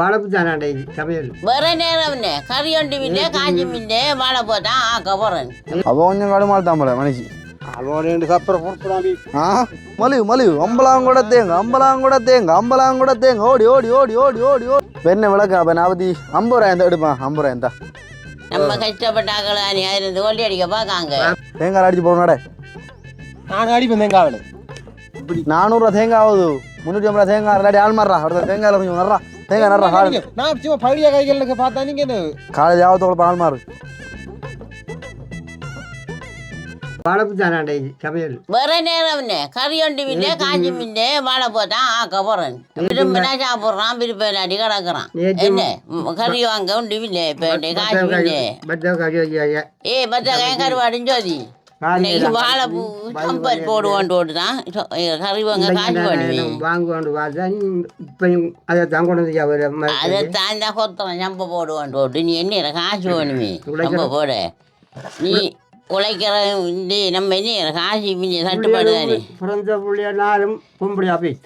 வாழைப்பு தானாண்டே சமையல் வேற நேரம் என்ன கறி ஒன்று மில்லே காஞ்சி மில்லே வாழை போட்டா ஆக்க போறேன். அவ கொஞ்சம் கடுமாள் போல மனுஷி. மலிவு மலிவு. அம்பலாம் கூட தேங்க அம்பலாம் கூட தேங்க அம்பலாம் கூட தேங்க. ஓடி ஓடி ஓடி ஓடி ஓடி ஓடி. என்ன விளக்கம் அப்ப நாற்பத்தி ஐம்பது ரூபாய் எடுப்பான் ஐம்பது ரூபாய் எந்த நம்ம கஷ்டப்பட்ட ஆக்கள் இருந்து கொல்லி அடிக்க பார்க்காங்க. தேங்காய் அடிச்சு போடணும்டா நான் அடிப்பேன் தேங்காவில். நானூறுரூவா தேங்காய் ஆகுது. முந்நூற்றி ஐம்பது தேங்காய் இல்லாட்டி ஆள் மாறா அடுத்த தேங்காயில் கொஞ்சம் நடுறா தேங்காய் நடுறா காலேஜ் நான் சும்மா பகுதியாக கைகளுக்கு பார்த்தா நீங்க என்ன? காலேஜ் ஆகத்தோட ஆள் மாறு. வாழைப்பு தானாண்டே சமையல். வேற நேரம் என்ன? கறி ஒன்று மில்லே காஞ்சி மில்லே வாழை போட்டா ஆக்க போறேன் விரும்பினா சாப்பிட்றான் விருப்பம் அடி கிடக்குறான். நேற்று என்ன? ம், கறி வாழைப்பூ சம்பல் போடுவோன்ட்டு ஓட்டுதான் கறி வாங்க காஞ்சி பண்ணுவேன் வாங்குவாண்டு நீ இப்போ அதை தான் கொண்டு வந்து அதை தாண்டா கொத்தம் சம்ப போடுவான்ட்டு ஓட்டு நீ என்ன காசு வேணுமே. சம்ப போட. நீ உழைக்கிற இந்த நம்ம என்ன காசு மிஞ்சி தட்டுப்பாடு பிறந்த பொம்பளையா போய்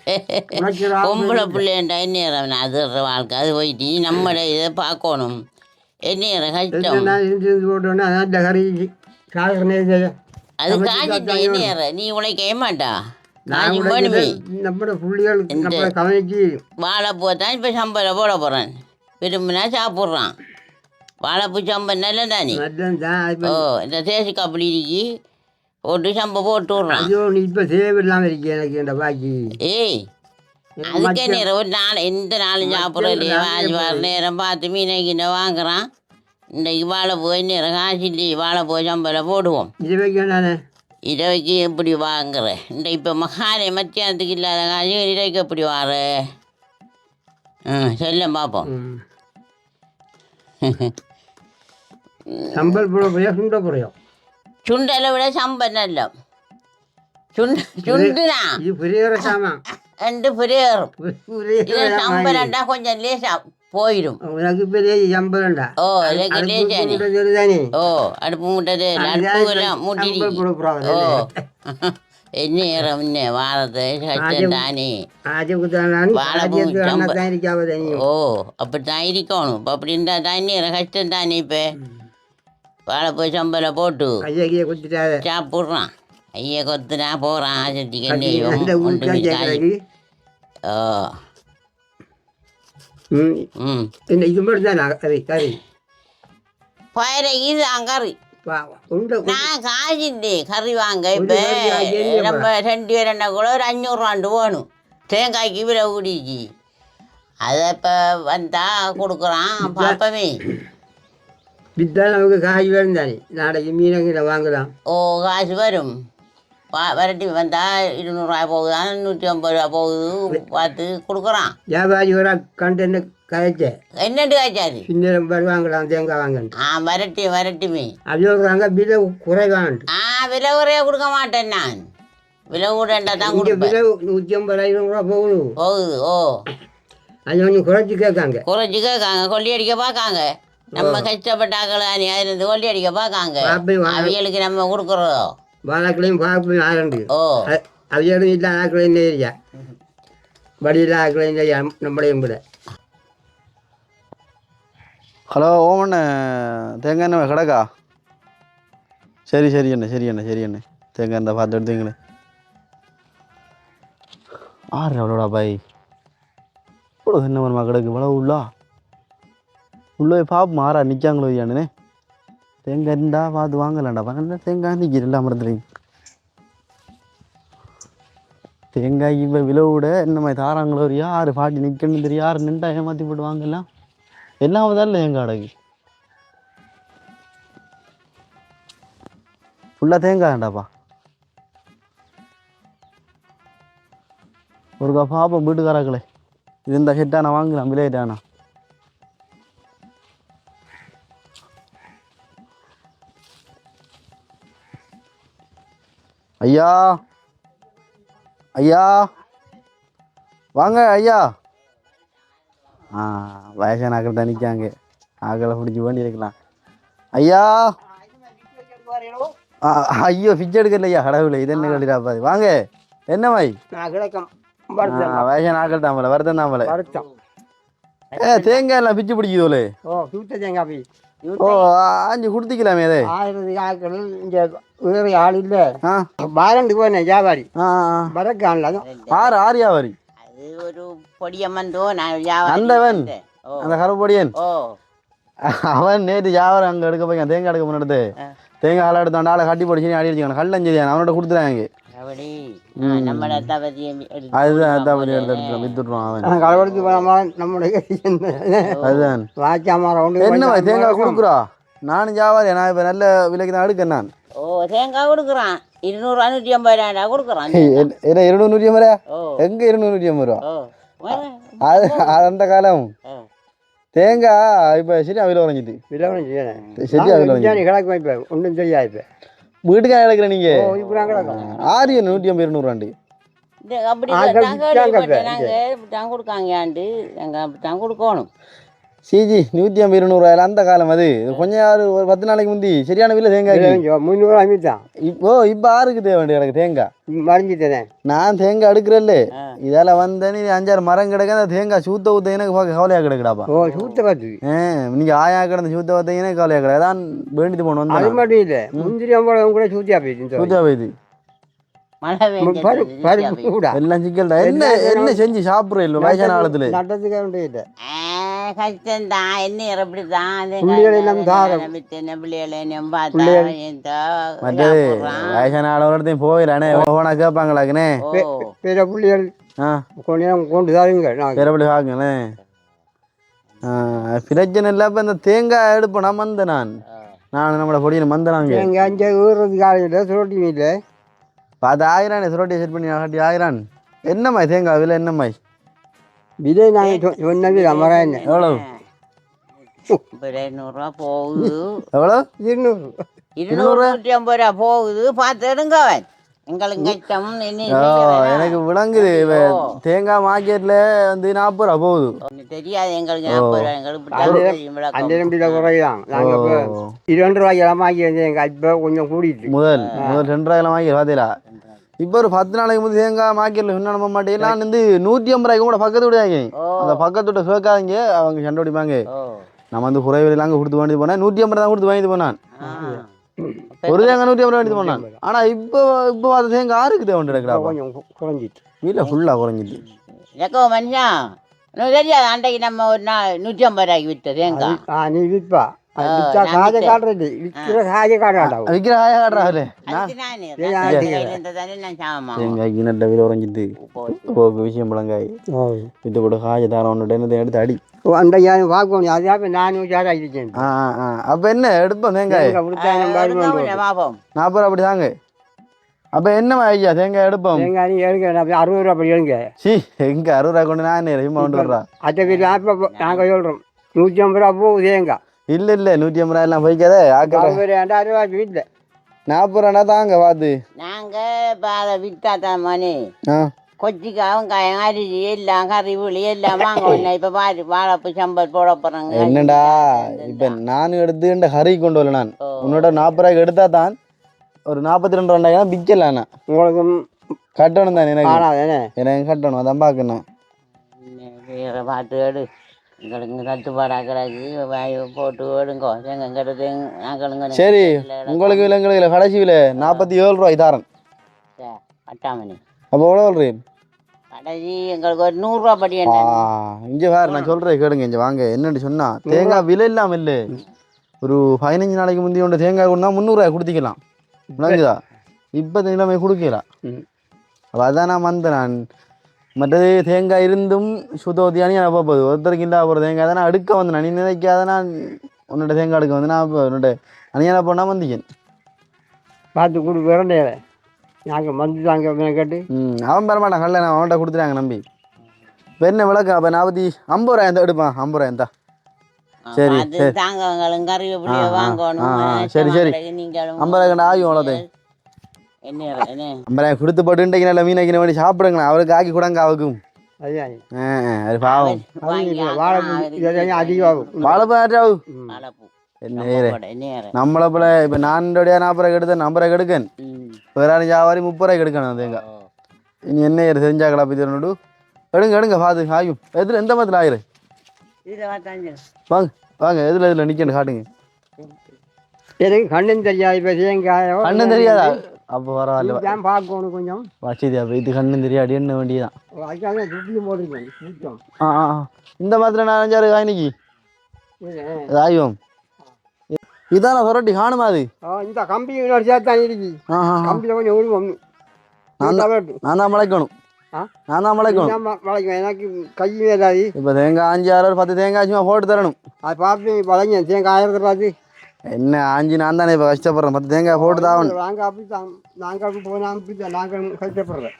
உழைக்கிறா பொம்பளை பிள்ளைண்டா என்ன அது வாழ்க்கை அது போயிட்டு நம்மள இதை பார்க்கணும். என்ன கஷ்டம். நான் இருந்து போட்டோன்னே அதான் இந்த கறி சாதனை அது காஞ்சிட்டு என்ன நீ உழைக்க மாட்டா வாழைப்பூ தான் இப்போ சம்பளம் போட போகிறேன் விரும்பினா சாப்பிட்றான். வாழைப்பூ சம்பல் நல்ல தானே ஓ இந்த தேசி கப்பலி இருக்கி. போட்டு சம்ப போட்டு விட்றான். இப்போ தேவையில்லாமல் இருக்கு எனக்கு இந்த பாக்கி. ஏய் அதுக்கே நேரம் ஒரு நாள் எந்த நாளும் சாப்பிட்றோம் இல்லையா நேரம் பார்த்து மீனை கிண்ண வாங்குறான். இன்றைக்கு வாழை போய் இல்லையே வாழை போய் சம்பளம் போடுவோம். இது வைக்க நான். இரவைக்கு எப்படி வாங்குற? இந்த இப்போ மகாலை மத்தியானத்துக்கு இல்லாத காசு இறைக்கு எப்படி வார ம் சொல்ல பார்ப்போம் சம்பல் போட சுண்ட போறியா? சுண்டலை விட சம்பல் நல்ல. சுண்டு சுண்டுனா. இது புரியுற சாமான். ரெண்டு புரியரும் புரியுற இது சம்பளம்டா கொஞ்சம் லேசா போயிடும் உனக்கு பெரிய சம்பளம்டா ஓ சரிதானே ஓ அடுப்பு மூட்டது அடுப்புலாம் போறாங்க ஓ என்ன நேரம் என்ன வாரத்தை தானே ஓ அப்படி தான் இருக்கணும் இப்போ அப்படி இருந்தால் தான் நேரம் கஷ்டம் தானே இப்போ வாழைப்பூ சம்பளம் போட்டு சாப்பிட்றான் ஐயா கொத்துனா போகிறான் கேட்கறதுக்கு ஓ ம். ம் என்ன இது மட்டும் தானே? கறி கறி. பயிரை இது அங்கறி. பாவம். உண்ட நான் காசிட்டு கறி வாங்க இப்போ நம்ம ரெண்டு பேர் என்ன கூட ஒரு அஞ்சூறுவாண்டு வேணும். தேங்காய்க்கு விலை கூடிச்சு. அதை இப்போ வந்தால் கொடுக்குறான் பாப்பமே. வித்தா நமக்கு காய் வேணும் தானே. நாளைக்கு மீனங்களை வாங்கலாம். ஓ காசு வரும். வா வரட்டி வந்தால் இருநூறுவா போகுதா நூற்றி ஐம்பது ரூபா போகுது பார்த்து கொடுக்குறான். வியாபாரி வர கண்டு என்ன கதைச்ச என்னண்டு காய்ச்சாது சின்ன வருவாங்களாம் தேங்காய் வாங்கன்னு ஆ வரட்டி வரட்டுமே. அது சொல்கிறாங்க விலை குறைவான்ட்டு. ஆ விலை குறைய கொடுக்க மாட்டேன் நான். விலை கூடண்டா தான் இங்கே கொடுப்பேன். விலை நூற்றி ஐம்பது ஐநூறு ரூபா போகுது. போகுது ஓ. அது கொஞ்சம் குறைச்சி கேட்காங்க. குறைச்சி கேட்காங்க கொல்லி அடிக்க பார்க்காங்க. நம்ம கஷ்டப்பட்ட ஆக்கள் இருந்து கொல்லி அடிக்க பார்க்காங்க. வா அவியலுக்கு நம்ம கொடுக்குறதோ வாழக்களையும் பாப்பையும் ஆரண்டு. ஓ. அவையோடும் இல்லை ஆக்களை என்ன ஏரியா. வழியில் ஆக்களை இந்த நம்மளையும் விட ஹலோ ஓமண்ண தேங்காய் எண்ணெய் கிடக்கா? சரி சரி அண்ணே சரி அண்ணே சரி அண்ணே. தேங்காய் எண்ணெய் பார்த்து எடுத்துங்களேன் ஆறு அவ்வளோடா பாய் இவ்வளோ என்ன வருமா கிடக்கு? இவ்வளோ உள்ளா? உள்ளே போய் பார்ப்போம் ஆறா நிற்காங்களோ ஐயாண்ணே தேங்காய் இருந்தா பார்த்து வாங்கலாம்டா. பன்னெண்டு தேங்காய் நிற்கிது எல்லா மறந்துடுங்க தேங்காய் இப்போ விலை விட என்ன மாதிரி தாராங்களோ ஒரு யார் பாட்டி நிற்கணும் தெரியும். யார் நின்றா ஏமாற்றி போட்டு வாங்கலாம் எல்லாம் தான் இல்லை எங்கள் அடகு? ஃபுல்லாக தேங்காய்டாப்பா ஒரு கா பாப்போம் வீட்டுக்காராக்களே இருந்தால் ஹெட்டானா வாங்கலாம் விலையிட்டானா ஐயா. ஐயா. வாங்க ஐயா. ஆ வயசான ஆக்கள் தான் நிற்காங்க ஆக்களை பிடிச்சி வேண்டி இருக்கலாம். ஐயா. ஐயோ பிச்சை எடுக்கல ஐயா. கடவுளே இது என்ன கட்டிடாப்பாது வாங்க. என்ன மை? நான் கிடக்கம் வயசான ஆக்கள் தான் வருத்தம் தான் வருத்தம். ஏ தேங்காய் எல்லாம் பிச்சு பிடிக்குதோலே ஓ தேங்காய் ஓ ஆஞ்சு கொடுத்திக்கலாமே அதே. ஆயிரத்தி ஆட்கள் இங்கே வேறு ஆள் இல்லை. பாரண்டு போனேன் வியாபாரி. அதுவும் ஆறு வரி அது ஒரு பொடியம்மன் தோ நான் வியாபாரி அந்தவன்? அந்த கருப்பொடியன். ஓ. அவன் நேற்று வியாபாரம் அங்கே எடுக்க போய் தேங்காய் எடுக்க முன்னாடி ஆ. தேங்காய் ஆளை எடுத்து ஆளை கட்டி போட்டு அடி அடிச்சுக்கான கல்லஞ்செய்யான் அவனோட கொடுத்துறாங்க தேங்காய் கொடுக்குறா? நானும் வியாபாரி நான் இப்போ நல்ல விலைக்கு தான் எடுக்கேன் நான். ஓ தேங்காய் கொடுக்குறான். இருநூறு நூற்றி ஐம்பது ரூபா கொடுக்குறான். என்ன இருநூறு நூற்றி ஐம்பது ரூபா ஓ. எங்கே இருநூறு நூற்றி ஐம்பது ரூபா? அது அந்த காலம். தேங்காய் இப்போ சரியா விலை விலவனம் செய்யணும் சரியா விலை பிரியாணி கிடக்கு வைப்பேன் ஒன்றும் தெரியாது இப்போ? வீட்டுக்காக எடுக்கிற நீங்கள் ஓ இப்போ நான் கிடக்கும். ஆறு நூற்றி ஐம்பது இருநூறுவாண்டு இந்த அப்படி ஆ, இல்லை, கப்பி- நாங்க கப்பி- கேள்விப்பட்டேன். நாங்க இப்படித்தான் கொடுக்காங்கயாண்டு நாங்கள் அப்படித்தான் கொடுக்கணும். சிஜி நூற்றி ஐம்பது இருநூறுவாயில் அந்த காலம் அது. கொஞ்சம் யாரு ஒரு பத்து நாளைக்கு முந்தி சரியான விலை தேங்காய்க்கு முந்நூறு அமித்தான் இப்போ இப்போ ஆறுக்கு தேவை வேண்டிய எனக்கு தேங்காய். மறைஞ்சிட்டேன். நான் தேங்காய் எடுக்கிறல்ல. இதால வந்தேன் நீ அஞ்சாறு மரம் கிடக்க அந்த தேங்காய் சூத்த ஊத்த எனக்கு பார்க்க கவலையாக கிடக்குடாப்பா. ஓ சூத்த பார்த்து. நீங்கள் ஆயா கிடந்த சூத்த ஊத்தீங்கன்னா கவலையாக கிடக்கு. அதான் வேண்டிட்டு போகணும் அது மட்டும் இல்லை முந்திரி கூட சூத்தியா போயிடுச்சு சூத்தா போயிது எல்லாம் சிக்கல் தான். என்ன என்ன செஞ்சு சாப்பிட்ற இல்லை? வயசான காலத்துல? கஷ்டம்தான் என்ன சாப்பிடுறான். வயசான ஆளோடத்தையும் போயிடலானே. போனா கேட்பாங்களாக்குனே பிற புள்ளிகள். கொண்டு தாருங்க பிறப்படி வாங்களேன் பிரச்சனை இல்லை இப்போ இந்த தேங்காய் எடுப்பேன் நான் மந்த நான். நான் நம்மளோட பொடியில் மந்தனாங்க அஞ்சு ஊறுறது காலையில் சுரோட்டி மீட்டில் பார்த்து ஆயிரானே சுரோட்டியை செட் பண்ணி காட்டி ஆயிரான் என்னம்மா தேங்காய் விலை என்னம்மா விதை நாங்கள் சொன்னது அமரா என்ன? எவ்வளோ இப்போ ஐநூறுரூவா போகுது. எவ்வளோ இருநூறு. இருநூறு நூற்றி ஐம்பது ரூபா போகுது. பார்த்து எடுங்க அவன். எனக்கு விளங்குது. தேங்காய் மார்க்கெட்டில் வந்து நாற்பது ரூபா போகுது. தெரியாது எங்களுக்கு நாற்பது ரூபா எங்களுக்கு இப்படி தான் தெரியும் விளக்கம். அஞ்சு நிமிஷத்தில் குறைதான் நாங்கள் இப்போ ஓ. இரண்டு ரூபாய்க்கு எல்லாம் வாங்கி எங்கள் இப்போ கொஞ்சம் கூடிட்டு. முதல் முதல் ரெண்டு ரூபாய்க்கு வாங்கி பார்த்தீங்களா இப்போ ஒரு பத்து நாளைக்கு முந்தைய தேங்காய் மார்க்கெட்டில் இன்னும் நம்ப மாட்டேன். நான் வந்து நூற்றி ஐம்பது ரூபாய்க்கு கூட பக்கத்து விடாங்க அந்த பக்கத்து விட்ட சேர்க்காதீங்க அவங்க சண்டை பிடிப்பாங்க. ஓ. நம்ம வந்து குறைவிலாம் அங்கே கொடுத்து வாங்கிட்டு போனேன் நூற்றி ஐம்பது தான் கொடுத்து வாங்கிட்டு போனான். ஒரு தேங்காய் நூற்றி ஐம்பது வாங்கிட்டு போனான் ஆனால் இப்போ இப்போ அது தேங்காய் ஆறுக்கு தேவை கிடக்குறா கொஞ்சம் குறைஞ்சிட்டு. வீட்டில் ஃபுல்லாக குறைஞ்சிட்டு. எனக்கோ மனுஷன் தெரியாது அன்றைக்கு நம்ம ஒரு நாள் நூற்றி ஐம்பது ரூபாய்க்கு விற்ற தேங்காய். ஆ நீ விற்பா. அது இருந்ததானே நான் சாமான் தேங்காய்க்கு நல்ல விலை குறைஞ்சிட்டு போக்கு விஷயம் முழங்காய் விட்டு கூட காய தாரம் ஒன்று என்னத்தை எடுத்து அடி அந்த யாரும் பார்க்கணும் அதான் நான் உஷாராக இருக்கேன் ஆ ஆ ஆ அப்போ என்ன ஐயா தேங்காய் எடுப்போம் தேங்காய் நீ எடுங்க அப்படி அறுபது ரூபா அப்படி எடுங்க சி எங்க அறுபது ரூபா கொண்டு நான் ரஹிமா கொண்டு வர்றா அப்போ நாங்கள் சொல்கிறோம் நூற்றி ஐம்பது ரூபா போகுது தேங்காய் இல்ல இல்ல நூற்றி ஐம்பது ரூபா எல்லாம் போய்க்காத அறுபது ரெண்டாயிரம் ரூபா வீட்டில் நாற்பது ரூபா தாங்க பார்த்து நாங்க இப்போ அதை விற்றா தான் மணி. ஆ. கொச்சிக்காய் வெங்காயம் அரிசி எல்லாம் கறி புளி எல்லாம் வாங்க ஒன்று இப்போ பாரு வாழைப்பு சம்பல் போட போகிறாங்க என்னடா இப்ப நான் எடுத்து இந்த ஹரி கொண்டு வரல நான். உன்னோட நாற்பது ரூபாய்க்கு எடுத்தா தான் ஒரு நாற்பத்தி ரெண்டு ரெண்டாயிரம் பிக்கலாம் நான். உங்களுக்கும் கட்டணும் தான் எனக்கு. எனக்கு கட்டணும் அதான் பார்க்கணும். வேற பார்த்து எடு சரி உங்களுக்கு விலை எங்களுக்கு இல்லை கடைசி விலை நாற்பத்தி ஏழு ரூபாய் தாரன் பட்டாமணி அப்போ எவ்வளோ சொல்றேன் கடைசி எங்களுக்கு ஒரு நூறுரூவா படி இங்கே வேறு நான் சொல்கிறேன் கேளுங்க இங்கே வாங்க. என்னன்னு சொன்னா தேங்காய் விலை இல்லாமல் இல்லை. ஒரு பதினஞ்சு நாளைக்கு முந்தைய கொண்டு தேங்காய் கொண்டா முந்நூறுரூவா கொடுத்திக்கலாம். விளங்குதா? இப்போ நிலைமை கொடுக்கலாம். அப்போ அதான் நான் வந்தேன் நான் மற்றது தேங்காய் இருந்தும் சுத்தோத்தியானி நான் போகுது. ஒருத்தருக்கு இல்லா போகிற தேங்காய் தான் நான் எடுக்க வந்தேன் நீ நினைக்காத நான் உன்னோட தேங்காய் எடுக்க வந்து நான் இப்போ உன்னோட அணியான போனால் வந்திக்கேன் பார்த்து கொடு விரண்டையில. நாங்கள் வந்து தாங்க கேட்டு. ம் அவன் பெற மாட்டான். கல்ல நான் அவன்கிட்ட கொடுத்துட்டாங்க நம்பி. இப்போ என்ன விளக்கம் அப்போ நாற்பத்தி ஐம்பது ரூபாய் எந்த எடுப்பான். ஐம்பது ரூபாய் எந்தா சரி, சரி, சரி. நீங்களும் ஐம்பது ரூபாய் கண்டு ஆகும் ரூபாய் கொடுத்து போட்டு இன்றைக்கு நல்ல மீன் வைக்கிற வேண்டி சாப்பிடுங்களேன். அவருக்கு ஆக்கி கொடுங்க ஆ, அது பாவம். நம்மளை போல இப்போ நான் நாற்பது ரூபாய் ரூபாய் எடுக்கேன் ம். வேற வியாபாரி முப்பது ரூபாய்க்கு எடுக்கணும் தேங்காய் ஓ. இனி என்ன ஏறு தெரிஞ்சா கிளப்பி தரணும் எடுங்க எடுங்க பார்த்து ஆயும் எதில் எந்த மரத்தில் ஆயிரு? வாங்க வாங்க எதில் எதில் நிற்கணும் காட்டுங்க. எனக்கு கண்ணும் தெரியாது கண்ணும் தெரியாதா? அப்போ பரவாயில்ல. தான் பார்க்கணும் கொஞ்சம். வசதி அப்போ இது கண்ணும் தெரியாது என்ன வேண்டியதான் ஆ ஆ. இந்த மாதிரி நான் அஞ்சாறு காய்னிக்கு? ஆயும் இதான சொரட்டி காணுமா அது? இந்த கம்பி இன்னொரு சேர்த்து தான் இருக்கு. கம்பியில் கொஞ்சம் உருவம் நான் நான் தான் முளைக்கணும்? நான் தான் முளைக்கணும். வளைக்கும் எனக்கு கையும் ஏதாது இப்போ தேங்காய் அஞ்சு ஆறு பத்து தேங்காய் சும்மா போட்டு தரணும். அது பார்த்து வளைங்க தேங்காய் ஆயிரத்தை என்ன ஆஞ்சு நான் தானே இப்போ கஷ்டப்படுறேன். பத்து தேங்காய் போட்டு தான் நாங்கள் அப்படி தான். நாங்கள் அப்படி போனால் அப்படி தான். நாங்கள் கஷ்டப்படுறேன்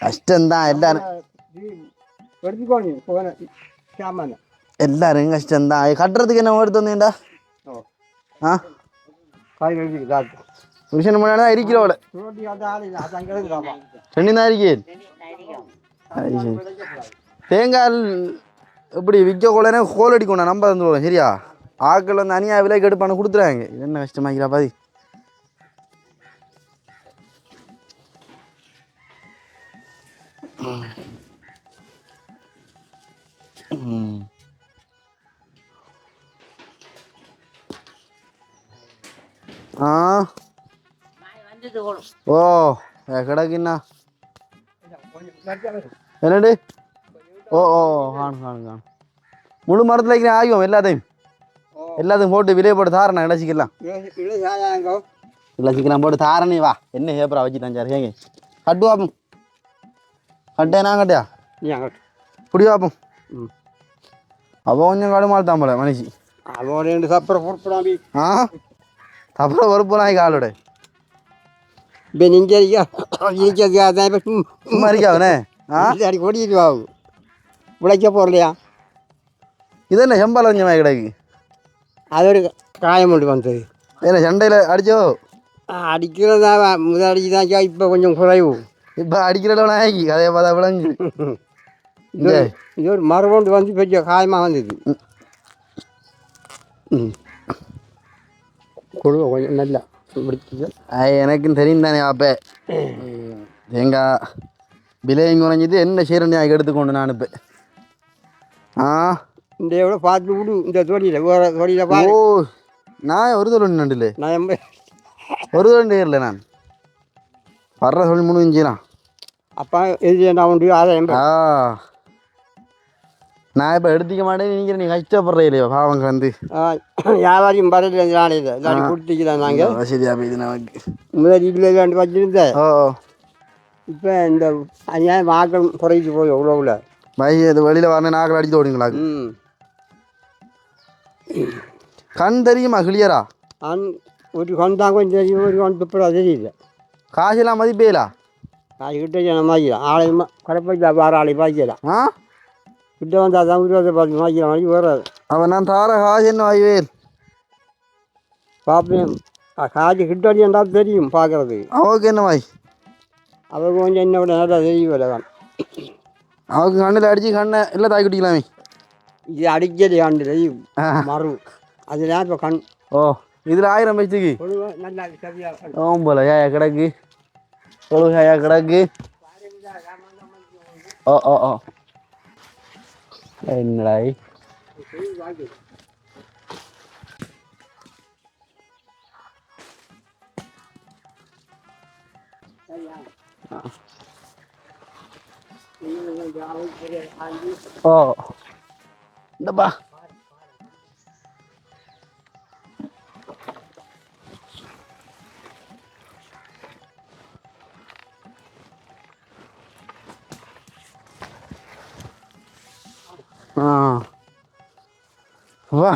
கஷ்டம்தான் எல்லாரும். எடுத்துக்கோங்க போன சாமான. எல்லாரும் கஷ்டம்தான். கட்டுறதுக்கு என்ன எடுத்து வந்தீங்கடா? ஆ? காய் எடுத்துக்கு தாத்து புருஷன் இல்லை. அதான் கிடக்குறாப்பா ரெண்டு தான் சரி தேங்காய் இப்படி விற்க கொள்ளனே கோல் அடிக்கணும் நம்ப தந்துடுவோம் சரியா? ஆட்கள் வந்து அநியா விலைக்கு எடுப்பானு கொடுத்துறாங்க. இது என்ன கஷ்டமாக்கிறா பாதி? ஆ. ஓ ஏ, கிடக்குண்ணா என்னடு? ஓ ஓ காணும் காணும் காணும் முழு மரத்தில் வைக்கிறேன் ஆகும் எல்லாத்தையும். எல்லாத்தையும் போட்டு விலையை போட்டு தாரணா சாயாங்கோ இலச்சிக்கலாம் போட்டு தாரணி வா. என்ன ஏப்பரா வச்சு தஞ்சாரு கேங்க கட்டு வாப்போம். கட்டே நான் கட்டியா? நீ அங்கே புடி வாப்போம். அப்போ கொஞ்சம் கடுமாள் தான் போல மனுஷி. அவன் ரெண்டு சப்பரை பொறுப்படாமி ஆ? ஒரு போனாய் காலோட. இப்போ நீங்கள் இப்போ சும்மா இருக்காவனே ஆ? அடி உழைக்க இது என்ன கொஞ்சமாக கிடக்கு? அதோட காயம் கொண்டு வந்தது. என்ன சண்டையில் அடிச்சோ? அடிக்கிறதா முதல் அடிக்குதாக்கா இப்போ கொஞ்சம் குறைவு. இப்போ அடிக்கிறளவு நாய்க்கு கதையை பார்த்தா விளங்கு. இது ஒரு மரபொண்டு வந்து பெரிய காயமாக வந்தது. கொடுவ கொஞ்சம் நல்லா அது எனக்கும் தெரியும் தானே அப்போ. தேங்காய் விலையும் குறைஞ்சிது என்ன நான் எடுத்துக்கொண்டு நான் இப்போ. ஆ? இந்த எவ்வளோ பார்த்து விடு. இந்த தொழில வேறு தொழில ஓ நான் ஒரு தொழில் நண்டில்ல நான் எம்ப ஒரு தொழில் இல்லை நான். வர்ற தொழில் முடிஞ்சுலாம் அப்பா எது என்ன உண்டு அதை ஆ. நான் இப்போ எடுத்துக்க மாட்டேன் நீங்கள் நீ கஷ்டப்படுற இல்லையா பாவங்க வந்து வியாபாரியும் பரல நாளையில் இல்லாட்டி கொடுத்துக்கலாம் நாங்கள் வசதியாக போயிது நமக்கு. முதல் இதில் இல்லாண்டு வச்சுருந்தேன் ஓ. இப்போ இந்த அநியாயம் ஆக்கள் குறைஞ்சி போய் எவ்வளோவில் பை அது வெளியில் வரணும் நாக்கில் அடித்து ஓடுங்களா? ம். கண் தெரியுமா கிளியரா நான் ஒரு கொண்டு தான் கொஞ்சம் தெரியும் ஒரு கொண்டு இப்போ தெரியல காசெல்லாம் மதிப்பேலா அது கிட்ட ஜனம் மாய்க்கலாம் ஆளையும் கடைப்பைக்கு வேறு ஆளை பாய்க்கலாம் ஆ கிட்ட வந்தால் தான் இருபது பார்த்து மாய்க்கலாம் மாதிரி வராது அவன் நான் தார காசு என்ன வாய்வேல் பார்ப்பேன் காய்ச்சி கிட்ட இருந்தால் தெரியும் பார்க்குறது அவனுக்கு என்ன வாய் அவங்க கொஞ்சம் என்ன விட நல்லா தெரியும் தான் அவனுக்கு கண்ணில் அடித்து கண்ணை இல்லை தாய் குட்டிக்கலாமே இது அடிக்கடி ஆண்டு தெரியும் ஆ. மறு அதெல்லாம் இப்போ கண் ஓ இதில் ஆயிரம் பைத்துக்கு பொதுவா நல்லா சரியாக ஓம் போல ஏயா கிடக்கு தொழுக ஏயா கிடக்கு ஓ ஓ ஓ என்னடாய் ஓ இந்தப்பா வா.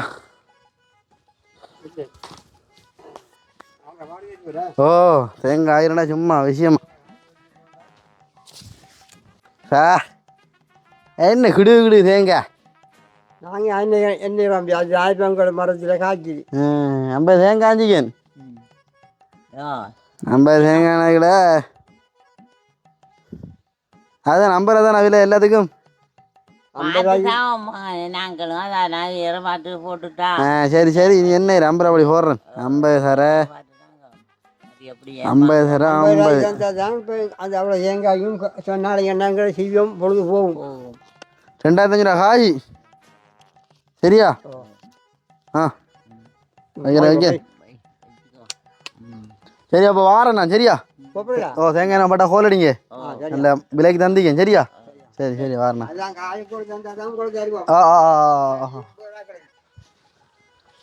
ஓ தேங்காய் ஆயிரம்டா சும்மா விஷயம். சா. என்ன கிடு கிடு தேங்காய்? நாங்கள் என்ன என்ன அப்படி அது ஆயிரம் கூட மரத்தில் காய்ச்சி ம், ஐம்பது தேங்காய் அஞ்சிக்கன் ஆ. ஐம்பது தேங்காய் கூட அதான் நம்பர் தான் விலை எல்லாத்துக்கும்? நாங்களும் அதான் நான் பார்த்து போட்டுட்டா. ஆ சரி சரி நீ என்ன நம்பர் அப்படி போடுறேன். ஐம்பது எப்படி ஐம்பது தர ஐம்பது அது அவ்வளோ தேங்காயும் சொன்னாலும் என்னங்கிற செய்வோம் பொழுது போகும். ரெண்டாயிரத்தி அஞ்சு ரூபா காய். சரியா? ஆ. வைக்கிறேன் வைக்க சரி அப்போ வாரேன் நான் சரியா? ஓ தேங்காய் நான் பட்டா ஆ, சரி. நல்ல விலைக்கு தந்திங்க சரியா? சரி சரி வாரண்ணா ஆ ஆ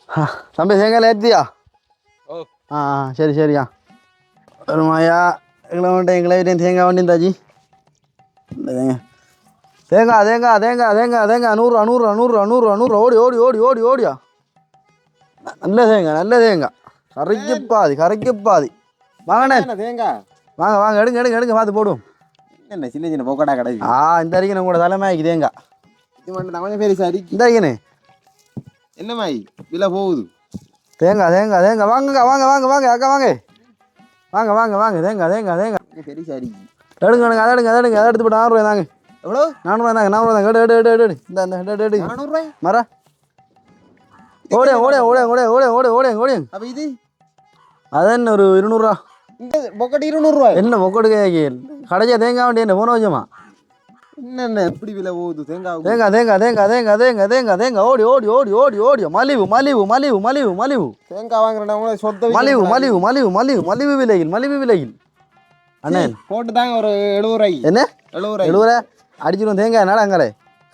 ஆ. தம்பி தேங்காயில் ஏற்றியா ஆ சரி சரியா வருமாயா எங்களை வந்துட்டு எங்களை தேங்காய் வண்டி தாச்சி இந்த தேங்காய் தேங்காய் தேங்காய் தேங்காய் தேங்காய் நூறுரூவா நூறுரூவா நூறுரூவா நூறுரூவா நூறுரூவா ஓடி ஓடி ஓடி ஓடி ஓடியா? நல்ல தேங்காய் நல்ல தேங்காய் கரைக்கு பாதி கரைக்கு பாதி. வாங்கண்ணே தேங்காய் வாங்க வாங்க எடுங்க எடுங்க எடுங்க பார்த்து போடுவோம். என்ன சின்ன சின்ன போக்கடா கிடையாது ஆ இந்த அரிக்கணும் உங்களோட தலைமைக்கு தேங்காய் இது மட்டும் கொஞ்சம் பெரிய சரி இந்த அரிக்கணே என்ன மாய்? விலை போகுது. தேங்காய் தேங்காய் தேங்காய் வாங்க வாங்க வாங்க வாங்க அக்கா வாங்க. வாங்க வாங்க வாங்க தேங்காய் தேங்காய் தேங்காய் பெரிய சரி எடுங்க எடுங்க அதை எடுங்க அதை எடுங்க அதை எடுத்து போட்டு நானூறுவா தாங்க. எவ்வளோ நானூறுவா தாங்க நானூறுவா தாங்க எடு எடு எடு எடு இந்த இந்த எடு எடு நானூறுரூவாய் மர ஓடே ஓடே ஓடே ஓடே ஓடே ஓடே ஓடே ஓடே அப்போ இது? அது என்ன ஒரு இருநூறுவா? பொக்கட்டு இருநூறுவாய். என்ன ஒக்கோடு கடைச்சா தேங்காய் வண்டி என்ன? போன வச்சோமா என்னென்ன எப்படி விலை போகுது? தேங்காய் தேங்காய் தேங்காய் தேங்காய் தேங்காய் தேங்காய் தேங்காய் தேங்காய். ஓடி ஓடி ஓடி ஓடி ஓடி. மலிவு மலிவு மலிவு மலிவு மலிவு. தேங்காய் வாங்குறவங்கள சொத்த மலிவு மலிவு மலிவு மலிவு மலிவு விலையில் மலிவு விலையில். அண்ணன் போட்டு தாங்க ஒரு எழுபது ரூபாய்க்கு என்ன? எழுபது ரூபாய். எழுபது அடிச்சிடும் தேங்காய் நடா அங்கே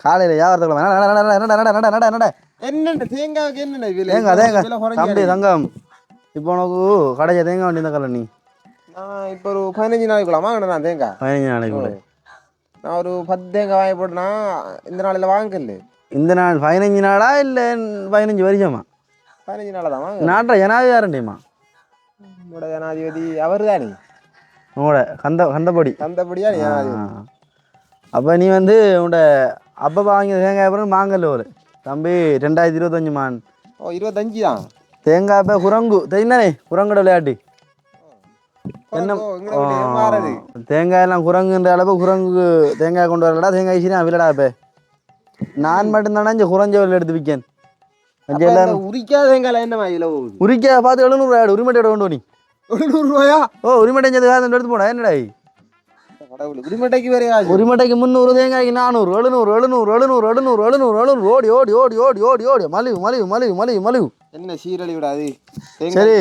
காலையில் வியாபாரத்துக்கு என்னடா என்னடா தேங்காய்க்கு என்ன தேங்காய் தேங்காய். தங்கம். இப்போ உனக்கு கடைச்ச தேங்காய் வண்டி இந்த நீ. நான் இப்போ ஒரு பதினஞ்சு நாளைக்குள்ள வாங்கினேன் நான் தேங்காய்? பதினஞ்சு நாளைக்குள்ள நான் ஒரு பத்து தேங்காய் வாங்கி போட்டேன்னா இந்த நாளில் வாங்கல இந்த நாள் பதினஞ்சு நாளா இல்லை பதினஞ்சு வருஷமா பதினஞ்சு நாளாக தான் வாங்க நாட்டை ஜனாதிபதியாரண்டியம்மா உங்களோட ஜனாதிபதி அவர் நீ உங்களோட கந்த கந்தபடி. கந்தபடியா நீ ஜனாதிபதி அப்போ நீ வந்து உன்னோட அப்பா வாங்கிய தேங்காய் அப்புறம் மாங்கல்ல ஒரு. தம்பி ரெண்டாயிரத்தி இருபத்தஞ்சு மான். ஓ இருபத்தஞ்சு தான்? தேங்காய் இப்போ குரங்கு. தெரியுதானே குரங்கோட விளையாட்டு. என்ன தேங்காய் எல்லாம் குரங்குன்ற அளவு குரங்கு தேங்காய் கொண்டு வரலடா தேங்காய் சீனா வில்லடா இப்போ நான் மட்டும்தானே இங்கே குறைஞ்ச விலை எடுத்து விற்கேன் அப்ப உரிக்காத உரிக்க பார்த்து எழுநூறு ஆடு உரிமட்டை கொண்டு நீ. எழுநூறு ரூபாயா? ஓ உரிமட்டை எடுத்து போடா என்னடா காசு உரிமட்டைக்கு முந்நூறு தேங்காய்க்கு நானூறு எழுநூறு எழுநூறு எழுநூறு எழுநூறு எழுநூறு எழுநூறு. ஓடி ஓடி ஓடி ஓடி ஓடி ஓடி. மலிவு மலிவு மலிவு மலிவு மலிவு. என்ன சீரழி விடாது சரி.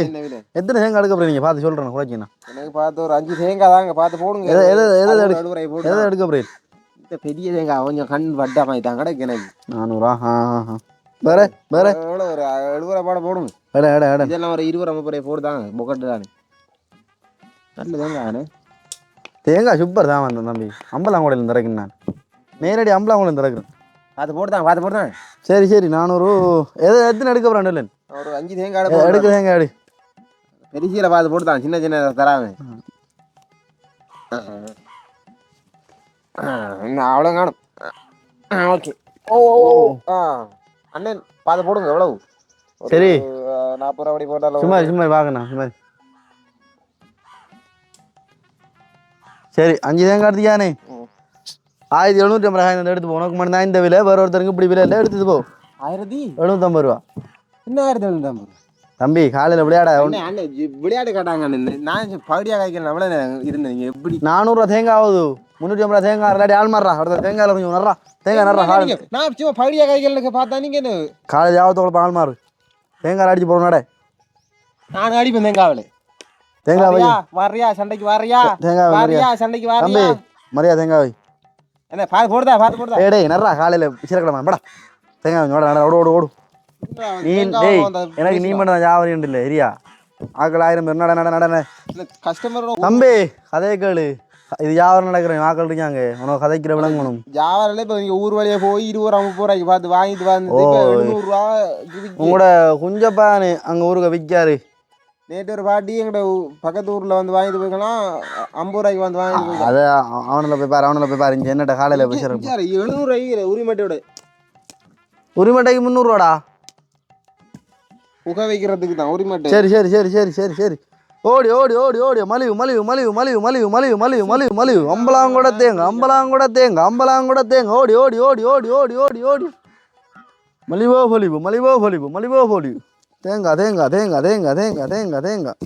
எத்தனை தேங்காய் எடுக்க போறீங்க? பார்த்து சொல்கிறேன் குறைச்சிண்ணா எனக்கு பார்த்து ஒரு அஞ்சு தேங்காய் தாங்க பார்த்து போடுங்க. எதை- எதை- எதை எதை எடுக்க போறீங்க? இந்த பெரிய தேங்காய் கொஞ்சம் கண் வட்டா மாதிரி தான் கிடைக்கு எனக்கு. நானூறா? ஆ ஆ வேற வேற. எவ்வளோ ஒரு எழுபது பாட போடுங்க. எட எட எட. இதெல்லாம் ஒரு இருபது முப்பது ரூபாய் போட்டு தாங்க பொக்கட்டு தானே. நல்ல தேங்காய் தேங்காய் சூப்பர் தான் வந்தேன் தம்பி. அம்பலாங்கோடையில் திறக்கிறேன் நான். நேரடி அம்பலாங்கோடையில் திறக்கிறேன். பார்த்து போட்டு தாங்க பார்த்து போட்டு தாங்க சரி சரி நானூறு எது எத்தனை எடுக்க போகிறேன் ஒரு அஞ்சு தேங்காய் எடுக்க தேங்காய் எடு. பெருசியில் பார்த்து போட்டு தாங்க சின்ன சின்ன தராங்க அவ்வளோ காணும்? ஓகே. ஓ. ஆ அண்ணன் பார்த்து போடுங்க எவ்வளவு? ஒரு, சரி. நாற்பது ரூபா அப்படி போட்டாலும் சும்மா சும்மா வாங்கண்ணா சும்மா. சரி அஞ்சு தேங்காய் எடுத்துக்கானே ம். ஆயிரத்தி எழுநூற்றி ஐம்பது ஆயிரம் எடுத்து போ. உனக்கு மட்டும் தான் இந்த விலை வேற ஒருத்தருக்கு இப்படி விலை இல்லை எடுத்துட்டு போ. ஆயிரத்தி? எழுநூற்றம்பது ரூபா. என்ன ஆயிரத்தி எழுநூத்தம்பது தம்பி காலையில் விளையாட விளையாட்டு கேட்டாங்க. நான் பகுதியாக காய்க்கல நம்மள இருந்தேன் எப்படி? நானூறுரூவா தேங்காய் ஆகுது. முந்நூற்றி ஐம்பது ரூபா தேங்காய் இல்லாட்டி ஆள் மாறா அடுத்த தேங்காயில் கொஞ்சம் நடுறா தேங்காய் நடுறா காலை நான் சும்மா பகுதியாக காய்க்கல பார்த்தா நீங்க என்ன? காலேஜ் ஆபத்தோட ஆள் மாறு. தேங்காய் அடிச்சு போகிறோம் நட. நான் அடிப்பேன் தேங்காவில் தேங்காய் வை வரியா சண்டைக்கு வரியா. தேங்காய் வரியா சண்டைக்கு தம்பி வரியா மரியா தேங்காய் வை. என்ன பார்த்து போடுதா பார்த்து போடுதா? ஏய் டேய் நடுறா காலையில் சிறக்கிழமை படா தேங்காய் நட ஓடு ஓடு ஓடு. நீ டேய் எனக்கு நீ மட்டும் ஜாவரி இல்லை ஏரியா ஆக்கள் ஆயிரம் பேர் நட நட நட நட. கஸ்டமரோட தம்பி கதையை கேளு. இது யாவரம் நடக்கிறேன் ஆக்கள் இருக்காங்க. உனக்கு கதைக்கிற விளங்கணும். ஜாவாரில் இப்போ நீங்கள் ஊர் வழியாக போய் இருபது ரூபா முப்பது ரூபாய்க்கு பார்த்து வாங்கிட்டு வந்து உங்களோட குஞ்சப்பானு அங்கே ஊருக்கு விற்காரு நேற்று ஒரு பாட்டி எங்கள்ட பக்கத்து ஊரில் வந்து வாங்கிட்டு போய்க்கலாம் ஐம்பது ரூபாய்க்கு வந்து வாங்கிட்டு போய்க்கலாம் அதை அவனில் போய் பாரு அவனில் போய் பாரு இங்கே என்னட்ட காலையில் போய் சிறப்பு எழுநூறுவாய்க்கு உரிமட்டையோட உரிமட்டைக்கு முந்நூறுவாடா? புகை வைக்கிறதுக்கு தான் உரிமட்டை சரி சரி சரி சரி சரி சரி. ஓடி ஓடி ஓடி ஓடி மலிவு மலிவு மலிவு மலிவு மலிவு மலிவு மலிவு மலிவு மலிவு. அம்பலாங்கூட தேங்க அம்பலாங்கூட தேங்க அம்பலாங்கூட தேங்க. ஓடி ஓடி ஓடி ஓடி ஓடி ஓடி ஓடி. மலிவோ பொலிவு மலிவோ பொலிவு மலிவோ பொலிவு தேங்காய் தேங்காய் தேங்காய் தேங்காய் தேங்காய் தேங்காய் தேங்காய்.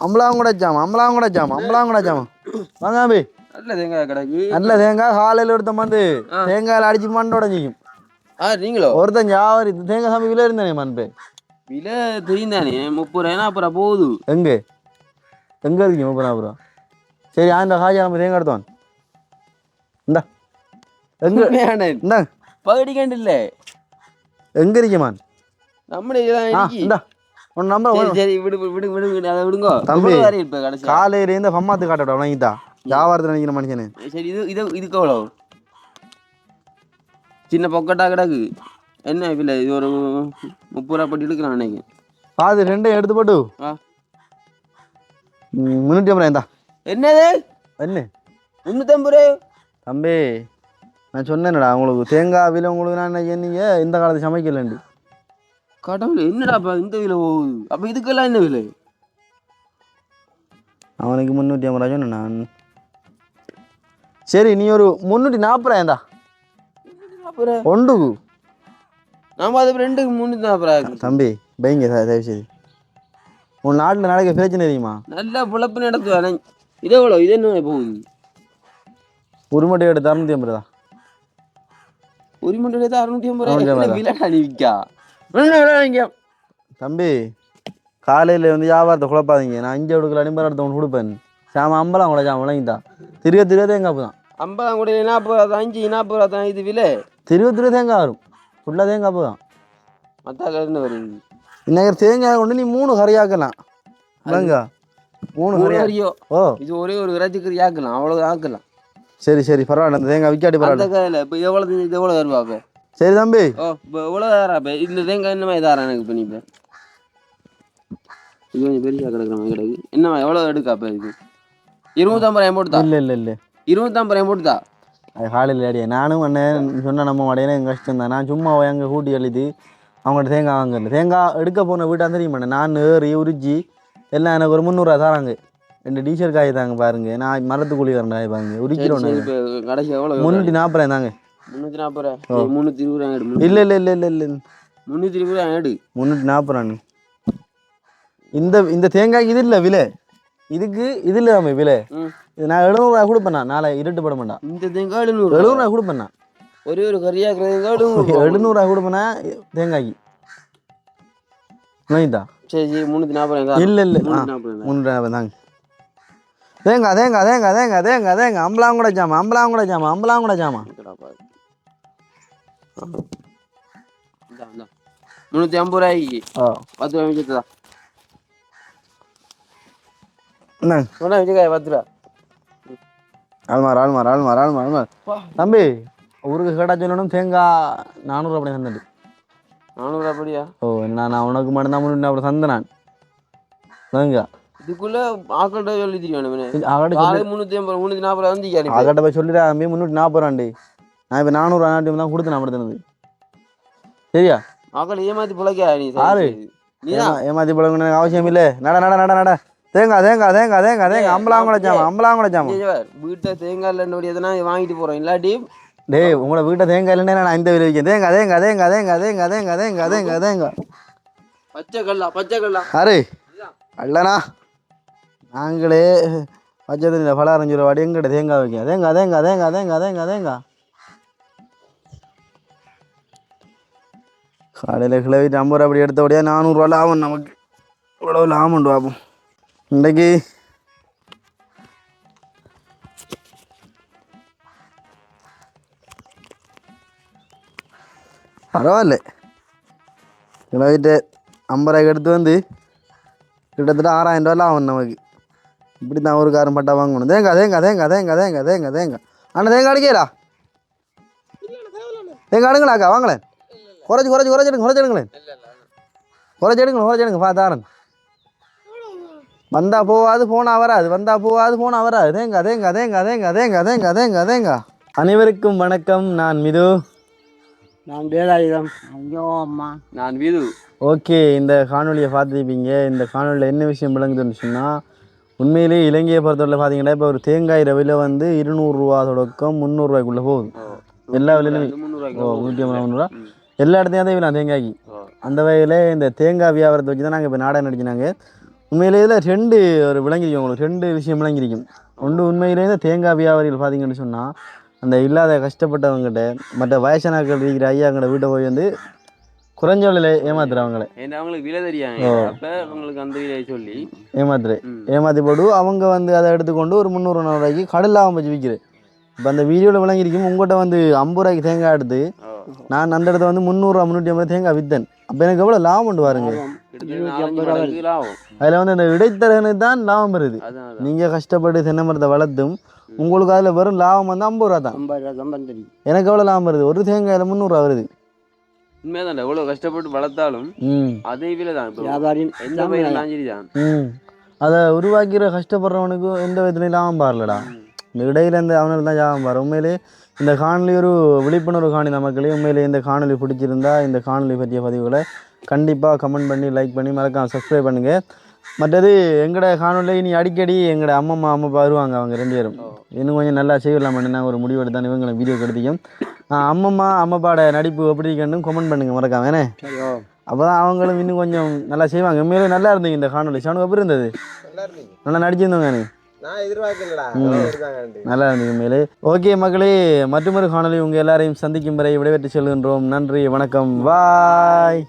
அம்பலாங்கூட ஜாமா அம்பலாங்கூட ஜாமா அம்பலாங்கூட ஜாமா வாங்க அபி நல்ல தேங்காய் கிடக்கு. நல்ல தேங்காய் காலையில் எடுத்த வந்து தேங்காயில் அடிச்சு மண்டோட செய்யும் ஆ நீங்களோ? ஒருத்தன் வியாபாரி தேங்காய் சாமி விலை இருந்தானே மன்பே விலை தெரியும் தானே முப்பது ரூபாய்னா அப்புறம் போகுது. எங்க? எங்க இருக்கீங்க முப்பதாபுரம் சரி அந்த காஜா நம்ம தேங்காய் எடுத்தோம் இந்தா. எங்க? இந்தா. பகடிக்காண்டு இல்லை எங்க இருக்கீமான் நம்மளே. இந்தா உன் நம்பர் சரி விடு விடு விடு விடு அதை விடுங்க. தம்பி. இப்ப கடைசி காலையில இருந்து பம்மாத்து காட்டடா வணங்கிட்டா வியாபாரத்தில் நினைக்கிற மனுஷனு. சரி இது இது இதுக்கு எவ்வளோ சின்ன பொக்கட்டா கிடக்கு. என்ன இல்லை இது ஒரு முப்பது ரூபா பட்டி எடுக்கலாம் பாது ரெண்டையும் எடுத்து போட்டு. முன்னூற்றி ஐம்பது இந்தா. என்னது? என்ன? முந்நூற்றம்பது ரூபா தம்பி நான் சொன்னேன்டா உங்களுக்கு தேங்காய் விலை உங்களுக்கு நான் என்னீங்க இந்த காலத்து சமைக்கலண்டு கடவுள் என்னடாப்பா இந்த விலை? போகுது அப்போ இதுக்கெல்லாம் என்ன விலை? அவனுக்கு முந்நூற்றி ஐம்பது ரூபா சொன்னேன் நான். சரி நீ ஒரு முந்நூற்றி நாற்பது ரூபா இந்தா அப்புறம் ஒண்டுக்கு நாம அது ரெண்டுக்கு முந்நூற்றி நாற்பது ரூபா தம்பி பைங்க சார் தயவு செய்து உன் நாட்டில் நடக்க பிரச்சனை தெரியுமா? நல்லா பிழப்பு நடத்துவானே இது எவ்வளோ இது என்ன போகுது? ஒரு மட்டை எடுத்து அறுநூத்தி ஐம்பது ரூபா ஒரு அறுநூற்றி ஐம்பது ரூபா விலை விற்கா இங்கே. தம்பி காலையில் வந்து வியாபாரத்தை குழப்பாதீங்க. நான் அஞ்சு எடுக்கல அடிம்பது அடுத்த ஒன்று கொடுப்பேன். சாம அம்பலாம் கூட சாம விளங்கிட்டா திருவ திருவ தேங்காய் தான் ஐம்பதாம் கூட நாற்பது தான் அஞ்சு நாற்பது ரூபா தான் இது விலை. திருவ திருவ தேங்காய் வரும். ஃபுல்லாக தேங்காய் தான் மற்ற என்ன வருது இன்னைக்கு தேங்காய் கொண்டு நீ மூணு கறியாக்கலாம். விளங்கா? மூணு அரியோ ஓ. இது ஒரே ஒரு விராஜிக்கறி ஆக்கலாம் அவ்வளோ ஆக்கலாம். சரி சரி பரவாயில்ல அந்த தேங்காய் விற்காட்டி பரவாயில்ல. இப்போ எவ்வளோ இது எவ்வளோ தருவா இப்போ சரி தம்பி. ஓ இப்போ எவ்வளோ தாரா இப்போ இந்த தேங்காய் என்ன மாதிரி தாரா எனக்கு இப்போ நீ இப்போ. இது கொஞ்சம் பெருசாக கிடக்குற மாதிரி கிடக்கு. என்னம்மா எவ்வளோ எடுக்கா இப்போ இது இருபத்தம்பது ரூபாய் போட்டுதா இல்லை இல்லை இல்லை. இருபத்தம்பது ரூபாய் போட்டுதா அது காலையில் அடியே நானும் அண்ணன் சொன்ன நம்ம மடையினா எங்கள் கஷ்டம் தான். நான் சும்மா எங்கள் கூட்டி எழுதி அவங்கள்ட்ட தேங்காய் வாங்கல தேங்காய் எடுக்க போன வீட்டாக தெரியும் மாட்டேன் நான் ஏறி உரிச்சி எல்லாம் எனக்கு ஒரு முந்நூறுவா தராங்க. ரெண்டு டீஷர்ட் காய் தாங்க பாருங்க. நான் மரத்துக்குழி வரேன் காய் பாருங்க. இப்போ கடைசி எவ்வளோ முந்நூற்றி நாற்பது ரூபாய் தாங்க. முந்நூற்றி நாற்பது ரூபா. முந்நூற்றி இருபது ரூபாய் எடு இல்லை இல்லை இல்லை இல்லை இல்லை. முந்நூற்றி இருபது ரூபாய் எடு முந்நூற்றி நாற்பது ரூபாண்ணு இந்த இந்த தேங்காய்க்கு இது இல்லை விலை. இதுக்கு இது இல்லை தம்பி விலை. நான் எழுநூறுவா கொடுப்பேண்ணா நாளை இருட்டு பட மாட்டான் இந்த தேங்காய் எழுநூறு எழுநூறுவா கொடுப்பேண்ணா. ஒரே ஒரு கறியாக்குற தேங்காய் எழுநூறு எழுநூறுவா கொடுப்பேண்ணா தேங்காய்க்கு நோய்தா சரி சரி முந்நூற்றி நாற்பது இல்லை இல்லை முந்நூற்றி நாற்பது தாங்க. தேங்காய் தேங்காய் தேங்காய் தேங்காய் தேங்காய் தேங்காய் அம்பலாம் கூட ஜாமா அம்பலாம் கூட ஜாமா அம்பலாம் கூட ஜாமா முந்நூற்றி ஐம்பது ரூபாய்க்கு பத்து ரூபாய் வச்சுதா என்ன சொன்னா வச்சுக்காய் பத்து ரூபா ஆள்மார் ஆள்மார் ஆள்மார் ஆள்மார் ஆள்மார் தம்பி ஊருக்கு கேட்டா சொல்லணும் தேங்காய் நானூறு அப்படி தந்துட்டு நானூறு அப்படியா ஓ என்ன நான் உனக்கு மட்டும்தான் முன்னூறு அப்படி தந்தேன் நான் தேங்காய் இதுக்குள்ள ஆக்கள்கிட்ட சொல்லி தெரியும் முந்நூற்றி ஐம்பது முந்நூற்றி நாற்பது வந்து அவர்கிட்ட போய் சொல்லிடுறா முந்நூற்றி நாற்பது ரூபாண்டி நான் இப்போ நானூறு நானூற்றி தான் கொடுத்தேன் அப்படி தந்தது சரியா ஆக்கள் ஏமாத்தி பிழைக்கா நீ யாரு? ஏமாத்தி பழகணும் அவசியம் இல்லை நட நட நட நட தேங்காய் தேங்காய் தேங்காய் தேங்காய் தேங்காய் அம்பலாம் கூட ஜாமா அம்பலாம் கூட ஜாமா வீட்டை தேங்காய் இல்லைன்னு எதனா வாங்கிட்டு போறோம் இல்லாட்டி டேய் உங்களோட வீட்டை தேங்காய் இல்லைன்னா நான் இந்த விலை வைக்கேன் தேங்காய் தேங்காய் தேங்காய் தேங்காய் தேங்காய் தேங்காய் தேங்காய் தேங்காய் தேங்காய் பச்சை கல்லா பச்சை கல்லா அரே அல்லண்ணா நாங்களே பச்சை தண்ணியில் பல அரைஞ்சு ரூபா எங்கிட்ட தேங்காய் வைக்க தேங்காய் தேங்காய் தேங்காய் தேங்காய் தேங்காய் தேங்காய் காலையில் கிளவிட்டு ஐம்பது ரூபா அப்படி எடுத்தபடியா நானூறுரூவா லாபம் நமக்கு. இவ்வளோ லாபம் உண்டு பாப்போம். இன்றைக்கு பரவாயில்ல. கிலோமீட்டர் ஐம்பது ரூபாய்க்கு எடுத்து வந்து கிட்டத்தட்ட ஆறாயிரம் ரூபா ஆகும் நமக்கு. இப்படி தான் ஒரு காரம் பட்டா வாங்கணும். தேங்காய் தேங்காய் தேங்காய் தேங்காய் தேங்காய் தேங்காய். தேங்காய் அண்ணா தேங்காய் அடிக்கலா தேங்காய் அடுங்களாக்கா வாங்களேன். குறைச்சி குறைச்சி குறைச்சி எடுங்க குறைச்சி எடுங்களேன். குறைச்சி எடுங்க குறைச்சி எடுங்க பார்த்தாரன் வந்தா போவாது போனா வராது. வந்தா போவாது போனா வராது. தேங்காய் தேங்காய் தேங்காய் தேங்காய் தேங்காய் தேங்காய் தேங்காய் தேங்காய் அனைவருக்கும் வணக்கம். நான் மிது. நான் வேலாயுதம் ஐயோ அம்மா. நான் வீது. ஓகே இந்த காணொலியை பார்த்துருப்பீங்க. இந்த காணொலியில் என்ன விஷயம் விளங்குதுன்னு சொன்னால் உண்மையிலேயே இலங்கையை பொறுத்தவரை பார்த்தீங்கன்னா இப்போ ஒரு தேங்காய் விலை வந்து இருநூறுவா தொடக்கம் முந்நூறுரூவாய்க்குள்ளே போகுது. எல்லா விலையிலும் ஓ நூற்றி ஐம்பது முந்நூறுவா எல்லா இடத்தையும் தான் விலை தேங்காய்க்கு அந்த வகையில் இந்த தேங்காய் வியாபாரத்தை வச்சு தான் நாங்கள் இப்போ நாடகம் நடிச்சினாங்க உண்மையிலே இதில் ரெண்டு ஒரு விளங்கிருக்கும் உங்களுக்கு ரெண்டு விஷயம் விளங்கிருக்கும் ஒன்று உண்மையிலே இந்த தேங்காய் வியாபாரிகள் பார்த்தீங்கன்னு சொன்னால் அந்த இல்லாத கஷ்டப்பட்டவங்ககிட்ட மற்ற வயசானாக்கள் இருக்கிற ஐயாங்கிட்ட வீட்டை போய் வந்து குறைஞ்ச விலையில ஏமாத்துறவங்களே ஏன்னா அவங்களுக்கு விலை தெரியாங்க. அப்ப அவங்களுக்கு அந்த விலையை சொல்லி. ஏமாத்துரு ம். ஏமாத்தி போட்டு அவங்க வந்து அதை எடுத்துக்கொண்டு ஒரு முந்நூறு ரூபாய்க்கு கடல் லாபம் வச்சு விற்கிறது இப்போ அந்த வீடியோவில் விளங்கியிருக்கும் உங்கள்கிட்ட வந்து ஐம்பது ரூபாய்க்கு தேங்காய் எடுத்து. நான் அந்த இடத்த வந்து முந்நூறுரூவா முந்நூற்றி ஐம்பது தேங்காய் விற்றேன் அப்போ எனக்கு எவ்வளோ லாபம் உண்டு பாருங்க. அதில் வந்து அந்த இடைத்தரகனுக்கு தான் லாபம் வருது. நீங்கள் கஷ்டப்பட்டு தென்னை மரத்தை வளர்த்தும் உங்களுக்கு அதில் வெறும் லாபம் வந்து ஐம்பது ரூபா தான். எனக்கு எவ்வளோ லாபம் வருது? ஒரு தேங்காயில் முந்நூறுரூவா வருது. உண்மையாதான் எவ்வளவு கஷ்டப்பட்டு வளர்த்தாலும் அதே விலை தான் இப்போ. வியாபாரி எந்த பயிரெல்லாம் சரி தான் ம். அதை உருவாக்கிற கஷ்டப்படுறவனுக்கு எந்த விதத்துலையும் லாபம் பாரலடா இடையில இந்த அவனுக்கு தான் லாபம் பாரு உண்மையிலே இந்த காணொலி ஒரு விழிப்புணர்வு காணி நமக்களே உண்மையிலே இந்த காணொலி பிடிச்சிருந்தா இந்த காணொலி பற்றிய பதிவுகளை கண்டிப்பாக கமெண்ட் பண்ணி லைக் பண்ணி மறக்காம சப்ஸ்கிரைப் பண்ணுங்கள் மற்றது எங்களோட காணொலியை இனி அடிக்கடி எங்களோட அம்மம்மா அம்மப்பா வருவாங்க அவங்க ரெண்டு பேரும். இன்னும் கொஞ்சம் நல்லா செய்யலாம்னு நான் ஒரு முடிவு எடுத்தான் இவங்களை வீடியோ எடுத்திக்கும் அம்மம்மா அம்மப்பாட நடிப்பு எப்படி இருக்கணும் கமெண்ட் பண்ணுங்க மறக்காம ஏனே அப்போ தான் அவங்களும் இன்னும் கொஞ்சம் நல்லா செய்வாங்க. உண்மையிலே நல்லா இருந்தீங்க இந்த காணொலி சவுனுக்கு எப்படி இருந்தது? நல்லா நடிச்சிருந்தோங்க நல்லா உண்மையிலே ஓகே மக்களே மற்றொரு காணொலி உங்கள் எல்லாரையும் சந்திக்கும் வரை விடைபெற்று செல்கின்றோம். நன்றி வணக்கம். பாய்